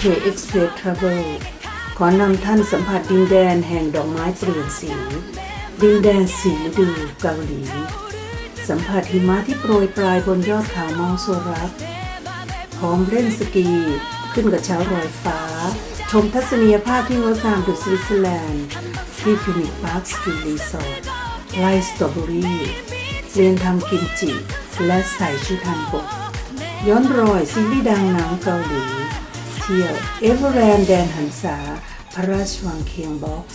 NK Express Travel ขอนำท่านสัมผัสดินแดนแห่งดอกไม้เปลี่ยนสี ดินแดนสีดูเกาหลี สัมผัสหิมะที่โปรยปลายบนยอดเขาเมาโซรัสพร้อมเล่นสกี ขึ้นกับเช้ารอยฟ้า ชมทัศนียภาพที่งดงามดุสวิตเซอร์แลนด์ที่ฟินิกพาร์คสกีรีสอร์ทไล่สตรอเบอรี่เรียนทำกิมจิ และใส่ชุดฮันบกย้อนรอยซีรีส์ดังหนังเกาหลี ที่ยวเอเวอร์แลนด์แดนหันษา พระราชวังเคียงบ็อกซ์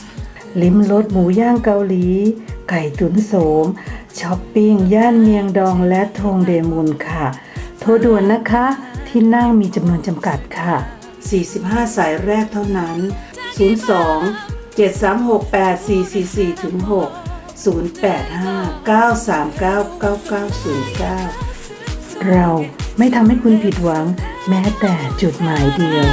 ลิ้มรสหมูย่างเกาหลี ไก่ตุ๋นโสมช้อปปิ้ง ย่านเมียงดองและทงเดมุนค่ะ โทรด่วนนะคะ ที่นั่งมีจำนวนจำกัดค่ะ 45 สายแรกเท่านั้น 02 736 8444ถึง6 085 939 9909 เราไม่ทำให้คุณผิดหวังแม้แต่จุดหมายเดียว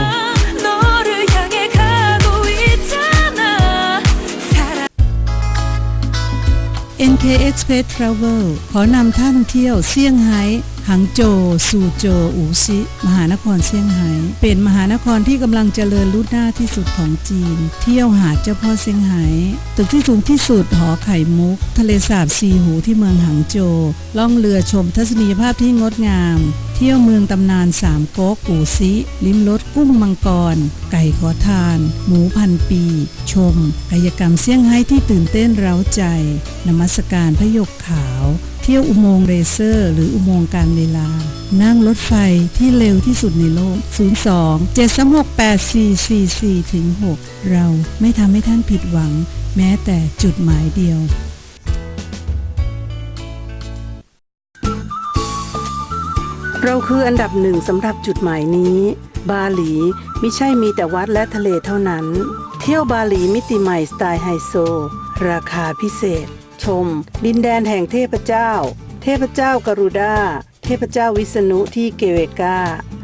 NKX Space Travel ขอนำท่านเที่ยวเซี่ยงไฮ้ หังโจวซูโจวอูซิมหานครเซี่ยงไฮ้เป็นมหานครที่กำลังเจริญรุ่หน้าที่สุดของจีน เที่ยวหาดเจ้าพ่อเซี่ยงไฮ้ตึกที่สูงที่สุดหอไข่มุก ทะเลสาบซีหูที่เมืองหังโจวล่องเรือชมทัศนียภาพที่งดงามเที่ยวเมืองตำนานสามก๊กอูซิลิ้มรสกุ้งมังกร ไก่ขอทาน หมูพันปี ชม กายกรรมเซี่ยงไฮ้ที่ตื่นเต้นเร้าใจ นมัสการพระยกขาว เที่ยวอุโมงค์เรเซอร์ หรืออุโมงค์การเวลา นั่งรถไฟที่เร็วที่สุดในโลก 02 736 8444ถึง6เราไม่ทำให้ท่านผิดหวัง แม้แต่จุดหมายเดียว เราคืออันดับหนึ่งสำหรับจุดหมายนี้ บาหลีไม่ใช่มีแต่วัดและทะเลเท่านั้น เที่ยวบาหลีมิติใหม่สไตล์ไฮโซ ราคาพิเศษ ชม ดินแดนแห่งเทพเจ้า เทพเจ้ากรุดาเทพเจ้าวิษณุที่เกเวกา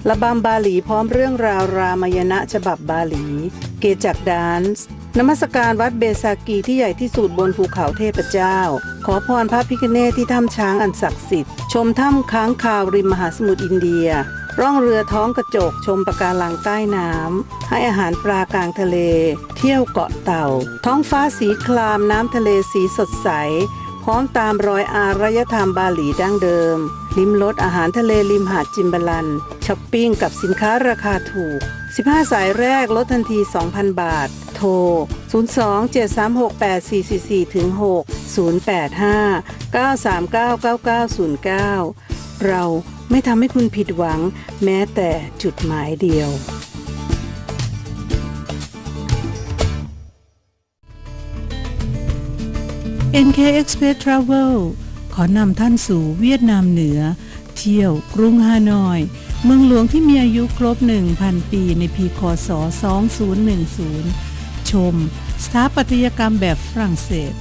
ระบำบาหลีพร้อมเรื่องราวรามายณะฉบับบาหลี เกจักดานซ์ นมัสการวัดเบซากีที่ใหญ่ที่สุดบนภูเขาเทพเจ้า ขอพรพระพิคเนตที่ถ้ำช้างอันศักดิ์สิทธิ์ ชมถ้ำค้างคาวริมมหาสมุทรอินเดีย ร่องเรือท้องกระจกชมปะการังใต้น้ำ ให้อาหารปลากลางทะเล เที่ยวเกาะเต่า ท้องฟ้าสีครามน้ำทะเลสีสดใส พร้อมตามรอยอารยธรรมบาหลีดั้งเดิม ลิมรสอาหารทะเลริมหาดจิมบลันช้อปปิ้งกับสินค้าราคาถูก 15 สายแรกลดทันที 2,000 บาท โทร 02-736-8444ถึง6 085 939 9909 เราไม่ทำให้คุณผิดหวังแม้แต่จุดหมายเดียว NK Express Travel ขอนำท่านสู่เวียดนามเหนือ เที่ยวกรุงฮานอย เมืองหลวงที่มีอายุครบ 1,000 ปีในปีคศ 2010 ชม สถาปัตยกรรมแบบฝรั่งเศส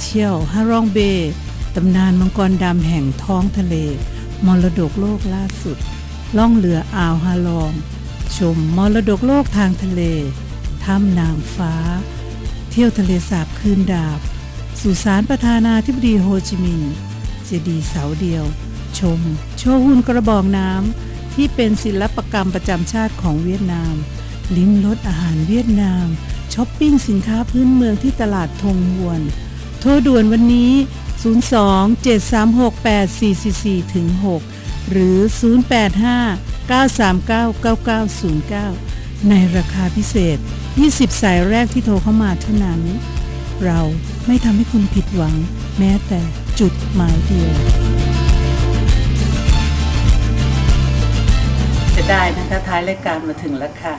เที่ยวฮารองเบย์ตำนานมังกรดำแห่งท้องทะเล มรดกโลกล่าสุด ล่องเรืออ่าวฮาลอง ชมมรดกโลกทางทะเล ถ้ำนางฟ้า เที่ยวทะเลสาบคืนดาบ สุสานประธานาธิบดีโฮจิมินห์เจดีย์เสาเดียว ชม โชหุ่นกระบอกน้ำที่เป็นศิลปกรรมประจำชาติของเวียดนาม ลิ้มรสอาหารเวียดนาม ช้อปปิ้งสินค้าพื้นเมืองที่ตลาดทงหวน โทรด่วนวันนี้ 02 736 8444ถึง6หรือ 085 939 9909 ในราคาพิเศษ 20 สายแรกที่โทรเข้ามาเท่านั้น เราไม่ทำให้คุณผิดหวัง แม้แต่จุดหมายเดียวจะได้นะคะท้ายรายการมาถึงแล้วค่ะ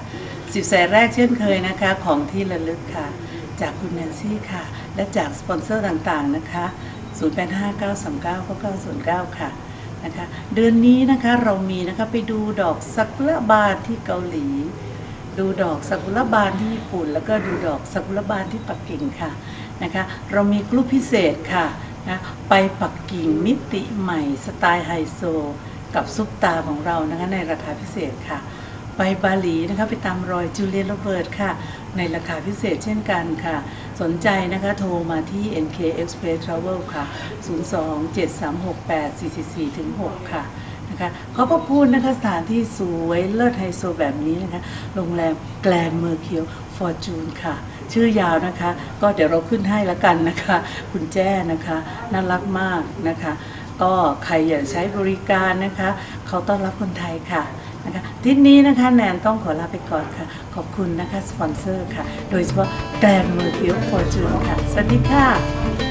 สิบสายแรกเช่นเคยนะคะ ของที่ระลึกค่ะ จากคุณแนนซี่ค่ะ และจากสปอนเซอร์ต่างๆนะคะ 0859399909 ค่ะนะคะเดือนนี้นะคะเรามีนะคะไปดูดอกซากุระบานที่เกาหลี ดูดอกซากุระบานที่ญี่ปุ่น แล้วก็ดูดอกซากุระบานที่ปักกิ่งค่ะนะคะเรามีกลุ่มพิเศษค่ะนะไปปักกิ่งมิติใหม่สไตล์ไฮโซ กับซุปตาของเรานะคะในราคาพิเศษค่ะ ไปบาหลีนะคะไปตามรอยจูเลียนโรเบิร์ตค่ะ ในราคาพิเศษเช่นกันค่ะ สนใจนะคะโทรมาที่ NK Express Travel ค่ะ 02 736 8444ถึง6ค่ะนะคะขอพระคุณนะคะสถานที่สวยเลิศไฮโซแบบนี้นะคะโรงแรมแกลนเมอร์เคิวฟอร์จูนค่ะ ชื่อยาวนะคะ ก็เดี๋ยวเราขึ้นให้ล้วกันนะคะ คุณแจ้นะคะน่ารักมากนะคะ ก็ใครอยากใช้บริการนะคะ เขาต้อนรับคนไทยค่ะ นะคะทิศนี้นะคะแนนต้องขอลาไปก่อนค่ะ ขอบคุณนะคะสปอนเซอร์ค่ะ โดยเฉพาะแกรนเมอร์คิวฟอร์จูนค่ะ สวัสดีค่ะ